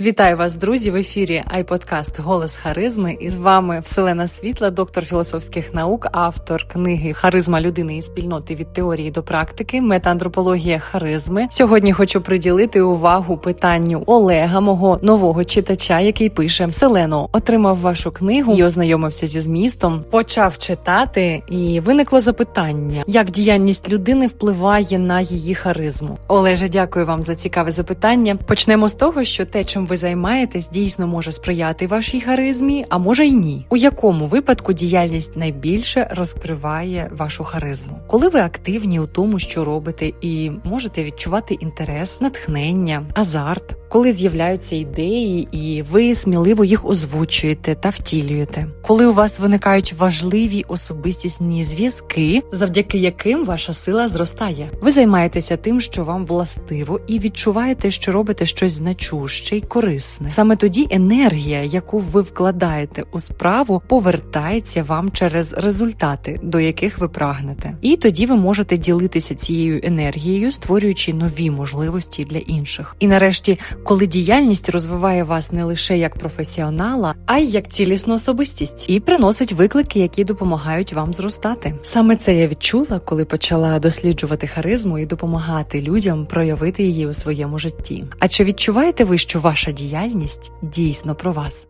Вітаю вас, друзі! В ефірі Айподкаст Голос Харизми. І з вами Вселена Світла, доктор філософських наук, автор книги Харизма людини і спільноти від теорії до практики, метаантропологія харизми. Сьогодні хочу приділити увагу питанню Олега, мого нового читача, який пише: Вселено, отримав вашу книгу і ознайомився зі змістом. Почав читати, і виникло запитання, як діяльність людини впливає на її харизму. Олеже, дякую вам за цікаве запитання. Почнемо з того, що те, чим ви займаєтесь, дійсно може сприяти вашій харизмі, а може й ні. У якому випадку діяльність найбільше розкриває вашу харизму? Коли ви активні у тому, що робите, і можете відчувати інтерес, натхнення, азарт, коли з'являються ідеї, і ви сміливо їх озвучуєте та втілюєте, коли у вас виникають важливі особистісні зв'язки, завдяки яким ваша сила зростає. Ви займаєтеся тим, що вам властиво, і відчуваєте, що робите щось значуще й корисне. Саме тоді енергія, яку ви вкладаєте у справу, повертається вам через результати, до яких ви прагнете. І тоді ви можете ділитися цією енергією, створюючи нові можливості для інших. І нарешті, коли діяльність розвиває вас не лише як професіонала, а й як цілісну особистість, і приносить виклики, які допомагають вам зростати. Саме це я відчула, коли почала досліджувати харизму і допомагати людям проявити її у своєму житті. А чи відчуваєте ви, що ваша діяльність дійсно про вас?